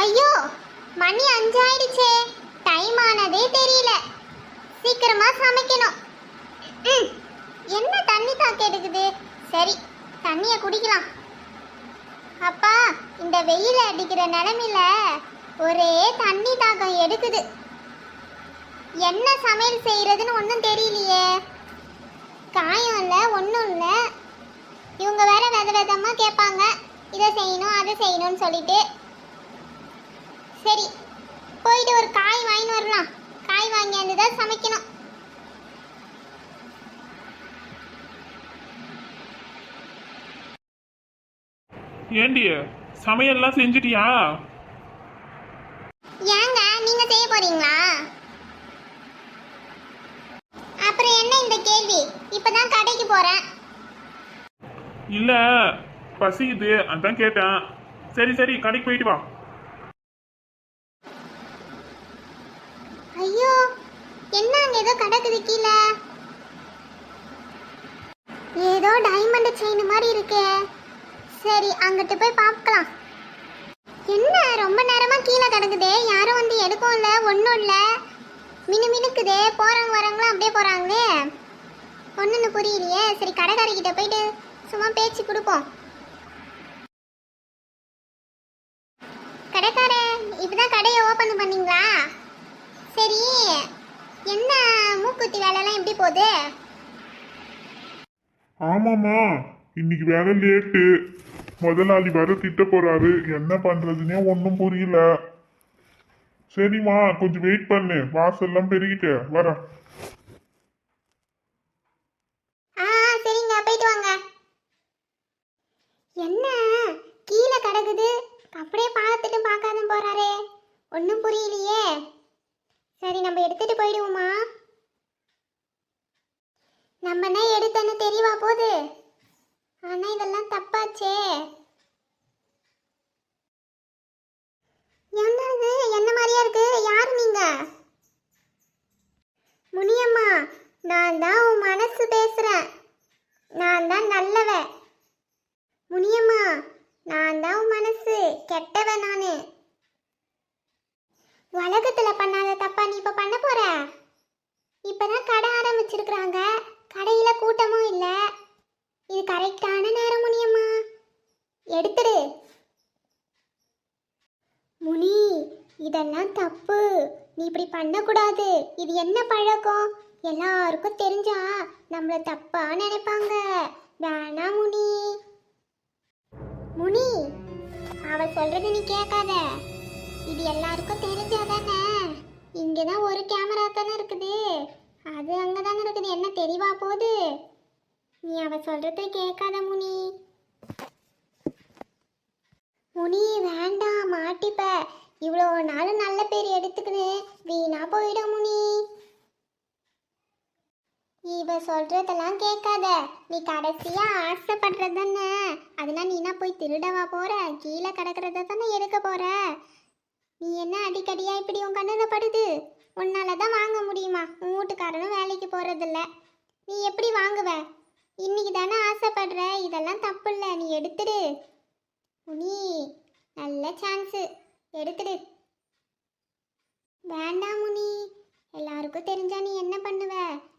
ஐயோ மணி அஞ்சாயிடுச்சே. டைம் ஆனதே தெரியல. சீக்கிரமா சமைக்கணும். ம், என்ன தண்ணி தாக்க எடுக்குது? சரி தண்ணிய குடிக்கலாம். அப்பா இந்த வெயில் அடிக்கிற நிலமையில ஒரே தண்ணி தாக்கம் எடுக்குது. என்ன சமையல் செய்யறதுன்னு ஒன்றும் தெரியலையே. காயம் இல்லை ஒன்றும் இல்லை. இவங்க வேற வித விதமாக கேட்பாங்க. இதை செய்யணும் அதை செய்யணும்னு சொல்லிட்டு சரி போயிட்டு ஒரு காய் வாங்கின்னு வரலாம். காய் வாங்கியாந்து தான் சமைக்கணும். ஏண்டி சமையல்லாம் செஞ்சிட்டியா? ஏங்க நீங்க செய்ய போறீங்களா? அப்புறம் என்ன இந்த கேள்வி? இப்பதான் கடைக்கு போறேன். இல்ல பசிக்குது அதான் கேட்டேன். சரி சரி கடைக்கு போயிட்டு வா. ஐயோ என்ன அங்க ஏதோ கிடக்குது கீழே? ஏதோ டைமண்ட் செயின் மாதிரி இருக்கே. சரி அங்கிட்டு போய் பார்க்கலாம். என்ன ரொம்ப நேரமா கீழே கிடக்குதே? யாரும் வந்து எடுக்கவும் இல்லை ஒன்றும் இல்லை. மினு மினுக்குதே போறவங்க வரவங்களாம் அப்படியே போறாங்களே. ஒன்றுன்னு புரியலையே. சரி கடைக்காரிக்கிட்ட போயிட்டு சும்மா பேச்சு கொடுப்போம். கடைக்காரே இப்பதான் கடையை ஓப்பன் பண்ணீங்களா? சரி என்ன மூக்குத்தி வேலைலாம் எப்படி போகுது? ஆமாம்மா இன்னைக்கு வேற லேட்டு. முதலாளி வர திட்ட போறாரு. என்ன பண்றதுன்னே ஒன்றும் புரியல. சரிம்மா கொஞ்சம் வெயிட் பண்ணு. வாசல்லாம் பெருகிட்டு. வரேன் வாங்க. என்ன? கீழே கிடக்குது. அப்படியே பார்த்துட்டு பார்க்காத போறாரே. ஒன்றும் புரியலையே. சரி நம்ம எடுத்துட்டு போயிடுவோமா நம்ம என்ன எடுத்தன்னு தெரியவா போகுது ஆனா இதெல்லாம் தப்பாச்சே. என்னது? என்ன மாதிரியா இருக்கு? யார் நீங்க? முனியம்மா நான் தான் உன் மனசு பேசுறேன். நான் தான் நல்லவ முனியம்மா நான் தான் உன் மனசு. கெட்டவ நானு. உலகத்துல பண்ணாத தப்பா நீ இப்ப பண்ண போற? இப்பதான் கடை ஆரம்பிச்சிருக்கிறாங்க. கடையில கூட்டமும் இல்ல. இது கரெக்டான நேரம் முனியம்மா. எடுத்துடு. முனி இதெல்லாம் தப்பு. நீ இப்படி பண்ணக்கூடாது. இது என்ன பழக்கம்? எல்லாருக்கும் தெரிஞ்சா நம்மளை தப்பா நினைப்பாங்க. வேணா முனி. முனி அவ சொல்றது நீ கேட்காத. இது எல்லாருக்கும் தெரிஞ்சாதானே? இங்கதான் ஒரு கேமரா தானே இருக்குது. அது அங்கே தாங்க இருக்குது. என்ன தெளிவா போகுது நீ அவ சொல்கிறத கேட்காத முனி. முனி வேண்டாம் மாட்டிப்ப. இவ்வளோ நாள் நல்ல பேர் எடுத்துக்கின்னு வீணா போயிடும் முனி. இவ சொல்றதெல்லாம் கேட்காத. நீ கடைசியா ஆசைப்படுறது தானே. அதெல்லாம் நீனா போய் திருடவா போற? கீழே கிடக்கிறத தானே எடுக்க போற? நீ என்ன அடிக்கடியா இப்படி உன் கண்ணில் படுது? உன்னால தான் வாங்க முடியுமா? உன் வீட்டுக்காரனும் வேலைக்கு போறதில்ல. நீ எப்படி வாங்குவ? இன்னைக்கு தானே ஆசைப்படுற? இதெல்லாம் தப்பு இல்லை நீ எடுத்துடு. முனி நல்ல சான்ஸு எடுத்துடு. வேண்டாம் முனி. எல்லாருக்கும் தெரிஞ்சா நீ என்ன பண்ணுவ?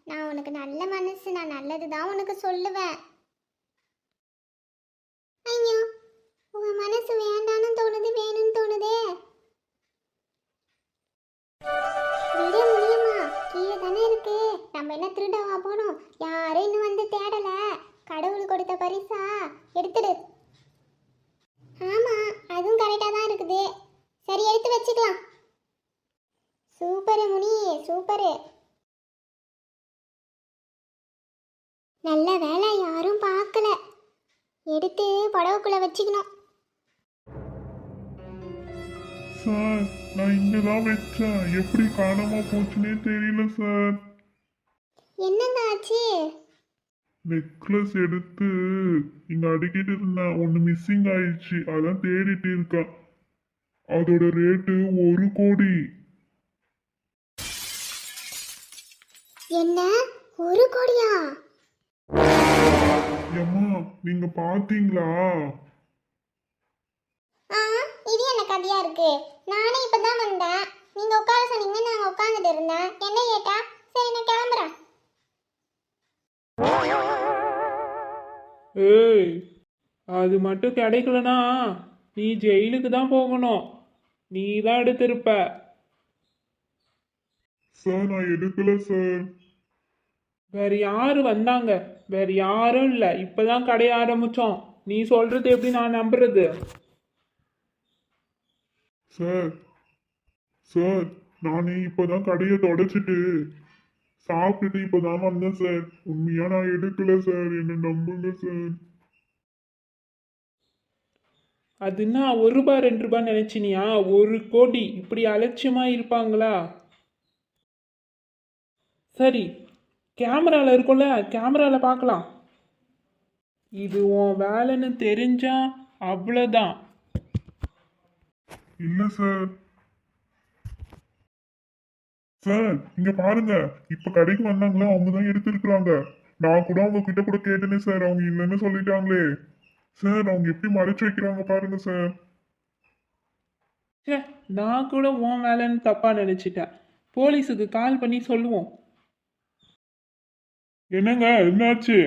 நான் உனக்கு நல்ல மனசு. நான் நல்லது தான் உனக்கு சொல்லுவேன். நம்ம என்ன திருடவா போனோம்? யாரும் இன்னும் வந்து தேடல. கடவுள் கொடுத்த பரிசா? எடுத்துடு. ஆமா அதுவும் கரெக்டாக தான் இருக்குது. சரி எடுத்து வச்சுக்கலாம். Super Muni super. நல்ல வேலை யாரும் பார்க்கல. எடுத்து புடவைக்குள்ள வச்சுக்கணும். சார் நான் இங்கதான் வச்சேன். எப்படி காணாம போச்சுன்னே தெரியல சார். என்னங்க ஆச்சு? நெக்லஸ் எடுத்து இங்க அடிக்கிட்டு இருந்தேன் ஒன்று மிஸ்ஸிங் ஆயிடுச்சு. அதான் தேடிட்டு இருக்கேன் அதோட ரேட்டு ஒரு கோடி. என்ன? ஒரு கோடியா? ஏம்மா நீங்க பாத்தீங்களா? ஆ இது என்ன கதை பாதியா இருக்கு? நானே இப்பதான் வந்தேன். நீங்க உட்கார சொன்னீங்க நாங்க உட்காந்துட்டு இருந்தேன். என்ன கேட்டா சரி நான் கிளம்புறேன். ஏய் அது மட்டும் கிடைக்கலனா நீ ஜெயிலுக்கு தான் போகணும். நீ தான் எடுத்திருப்ப. சார் நான் எடுக்கல சார். வேற யாரு வந்தாங்க? வேற யாரும் இல்லை. இப்பதான் கடைய ஆரம்பிச்சோம். நீ சொல்றது எப்படி நான் நம்புறது? சார் சார் நானே இப்பதான் கடையை தொடச்சிட்டு சாப்பிட்டுட்டு இப்பதான் வந்தேன் சார் உண்மையா நான் எடுக்கல சார் என்ன நம்புங்க சார் அதுன்னா ஒரு ரூபாய் ரெண்டு ரூபாய் நினைச்சினியா? ஒரு கோடி. இப்படி அலட்சியமா இருப்பாங்களா? சரி கேமரால இருக்கும்ல கேமரால பார்க்கலாம். இது உன் வேலைன்னு தெரிஞ்சா அவ்வளோதான் இல்ல சார் சார் இங்க பாருங்க. இப்ப கடைக்கு வந்தாங்களே அவங்க தான் எடுத்திருக்கிறாங்க. நான் கூட அவங்க கிட்ட கூட கேட்டேனே சார். அவங்க இல்லைன்னு சொல்லிட்டாங்களே. சார் அவங்க எப்படி மறைச்சு வைக்கிறாங்க பாருங்க சார். நான் கூட உன் வேலைன்னு தப்பா நினைச்சிட்டேன். போலீஸுக்கு கால் பண்ணி சொல்லுவோம். என்னங்க என்னாச்சு?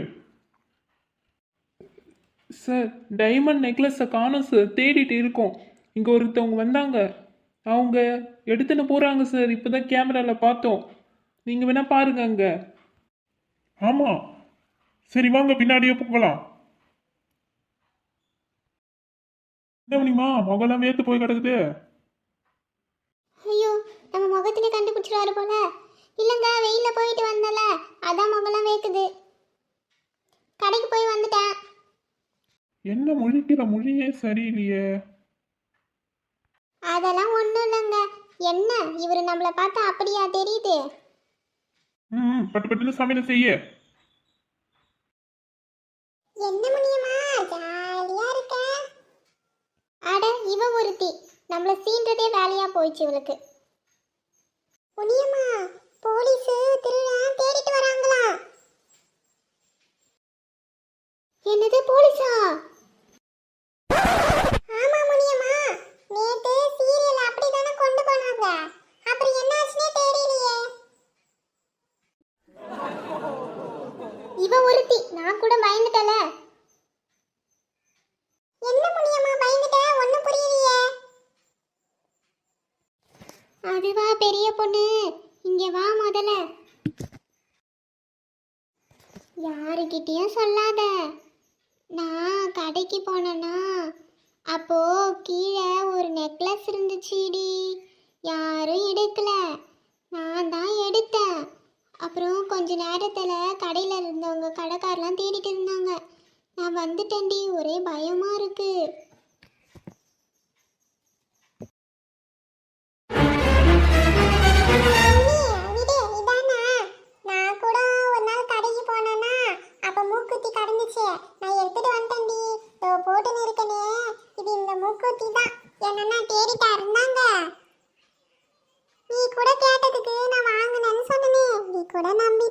சார் டைமண்ட் நெக்லஸை காணோம் சார். தேடிட்டு இருக்கோம். இங்கே ஒருத்தவங்க வந்தாங்க. அவங்க எடுத்துன்னு போகிறாங்க சார் இப்போ தான் கேமராவில் பார்த்தோம். நீங்கள் வேணால் பாருங்க அங்கே. ஆமா. சரி வாங்க பின்னாடியே போகலாம். என்ன பண்ணிமா முகலாம் வேத்து போய் கிடக்குது? ஐயோ நம்ம முகத்திலே கண்டுபிடிச்சிருவாரு போல. இல்லைங்க வெயில்ல போயிட்டு வந்தல. அதான் முகம்லாம் வேக்குது கடைக்கு போய் வந்துட்டேன். என்ன முழிக்கிற மொழியே சரியில்லையே. அதெல்லாம் ஒன்றும் இல்லைங்க. என்ன? இவர் நம்மளை பார்த்தா அப்படியா தெரியுது? ம் பட்டு பட்டுன்னு சமையல் செய்ய? என்ன முடியுமா ஜாலியா இருக்க. அட இவ ஒருத்தி. நம்மள சீன்றதே வேலையா போயிடுச்சு இவளுக்கு. புனியம்மா போலீஸ் திருடன் தேடிட்டு வராங்களா? என்னது போலீஸா ஆமா முனியம்மா நேத்து சீரியல் அப்படிதானே கொண்டு போனாங்க அப்புறம் என்னாச்சுனே தெரியலையே இவ ஒருத்தி நான் கூட பயந்துட்டல என்ன முடியுமா பயந்துட்ட ஒண்ணும் புரியலையே அதுவா பெரிய பொண்ணு. இங்க வா முதல்ல. யாருக்கிட்டயும் சொல்லாத. நான் கடைக்கு போனேன்னா அப்போ கீழே ஒரு நெக்லஸ் இருந்துச்சுடி. யாரும் எடுக்கல. நான் தான் எடுத்தேன். அப்புறம் கொஞ்ச நேரத்தில் கடையில் இருந்தவங்க கடைக்காரெலாம் தேடிட்டு இருந்தாங்க. நான் வந்துட்டேன்டி. ஒரே பயமாக இருக்குது மூக்குத்தி தான் என்னன்னா தேடிட்டா இருந்தாங்க. நீ கூட கேட்டதுக்கு நான் வாங்கினேன்னு சொன்னனே. நீ கூட நம்பிட்டியே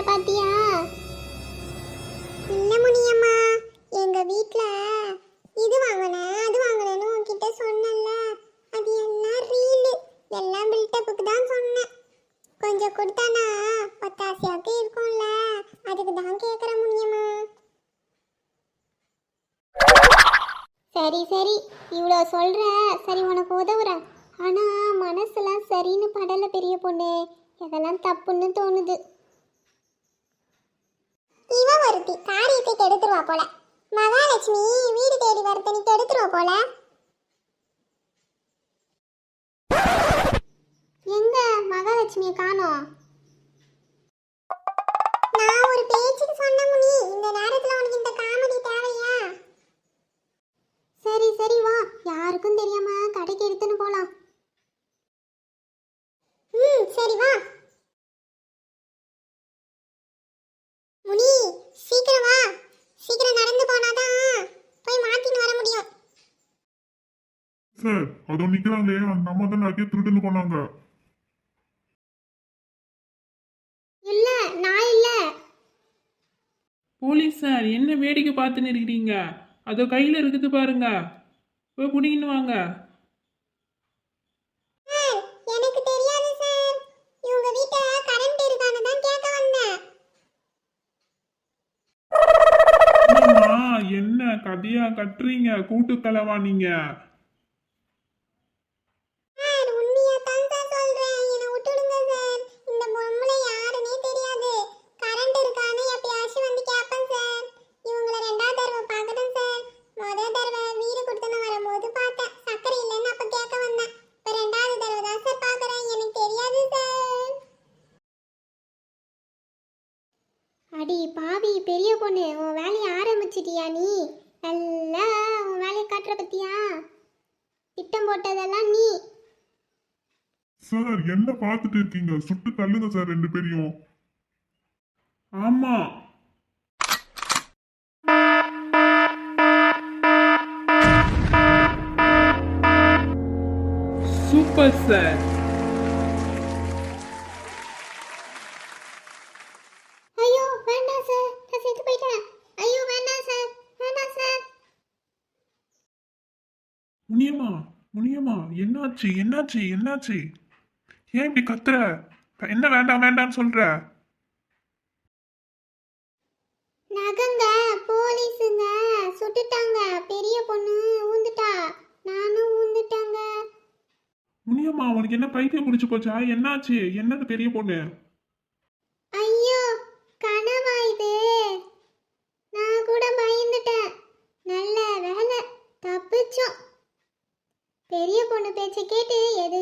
பங்குக்கு வர பாத்தியா? இல்ல முனியம்மா எங்க வீட்ல இது வாங்கினேன் அது வாங்கினேன்னு உன்கிட்ட சொன்னல அது எல்லாம் ரீலு எல்லாம் பில்டப்புக்கு தான் சொன்னேன். கொஞ்சம் கொடுத்தானா பத்தாசியாக்கு இருக்கும்ல. அதுக்கு தான் கேட்குற முனியம்மா. சரி சரி. இவ்வளோ சொல்கிற சரி உனக்கு உதவுறேன். ஆனால் மனசுலாம் சரின்னு படலை பெரிய பொண்ணு. இதெல்லாம் தப்புன்னு தோணுது. பொண்டாட்டி காரியத்தை கெடுத்துருவா போல. மகாலட்சுமி வீடு தேடி வரத நீ கெடுத்துருவா போல. எங்க மகாலட்சுமியை காணோம்? நான் ஒரு பேச்சுக்கு சொன்ன முனி இந்த நேரத்துல உனக்கு இந்த காமெடி தேவையா? சரி சரி வா. யாருக்கும் தெரியாம கடைக்கு எடுத்துன்னு போலாம். ம் சரி வா. சார் அதோ நிக்கிறாங்களே அந்த அம்மா தான் நிறைய திருட்டுன்னு போனாங்க. இல்ல நான் இல்ல. போலீஸ் சார் என்ன வேடிக்கை பார்த்துன்னு இருக்கிறீங்க? அதோ கையில் இருக்குது பாருங்க. போய் பிடிக்கின்னு வாங்க. எனக்கு தெரியாது சார். இவங்க வீட்ல கரண்ட் இருக்கான்னு தான் கேட்க வந்தேன். என்னம்மா, என்ன கதையா கட்டுறீங்க? கூட்டு கலவா நீங்க சார் உண்மையா தான் சார் சொல்றேன் என்னை விட்டுடுங்க சார் இந்த பொம்பளை யாருன்னே தெரியாது கரண்ட் இருக்கான்னு எப்பயாச்சும் வந்து கேட்பேன் சார் இவங்கள ரெண்டாவது தடவை பார்க்கறேன் சார் முதல் தடவை வீடு கொடுத்துன்னு வரும்போது பார்த்தேன் சக்கரை இல்லைன்னு அப்ப கேட்க வந்தேன் இப்ப ரெண்டாவது தடவை தான் சார் பார்க்கறேன் எனக்கு தெரியாது சார் அடி பாவி பெரிய பொண்ணு உன் வேலையை ஆரம்பிச்சிட்டியா நீ? நல்லா உன் வேலையை காட்டுற பத்தியா? திட்டம் போட்டதெல்லாம் நீ. சார் என்ன பார்த்துட்டு இருக்கீங்க? சுட்டு தள்ளுங்க சார் ரெண்டு பேரையும். ஆமா. Super sir. முனியம்மா முனியம்மா என்னாச்சு என்னாச்சு என்னாச்சு? ஏன் இப்படி கத்துற? என்ன வேண்டாம் வேண்டாம்னு சொல்ற? நகங்க போலீஸுங்க சுட்டுட்டாங்க. பெரிய பொண்ணு ஊந்துட்டா. நானும் ஊந்துட்டாங்க. முனியம்மா உனக்கு என்ன பைத்தியம் பிடிச்சு போச்சா? என்னாச்சு? என்னது பெரிய பொண்ணு ஐயோ கனவா இது நான் கூட பயந்துட்டேன் நல்ல வேலை தப்பிச்சோம் பெரிய பொண்ணு பேச்சை கேட்டு எது?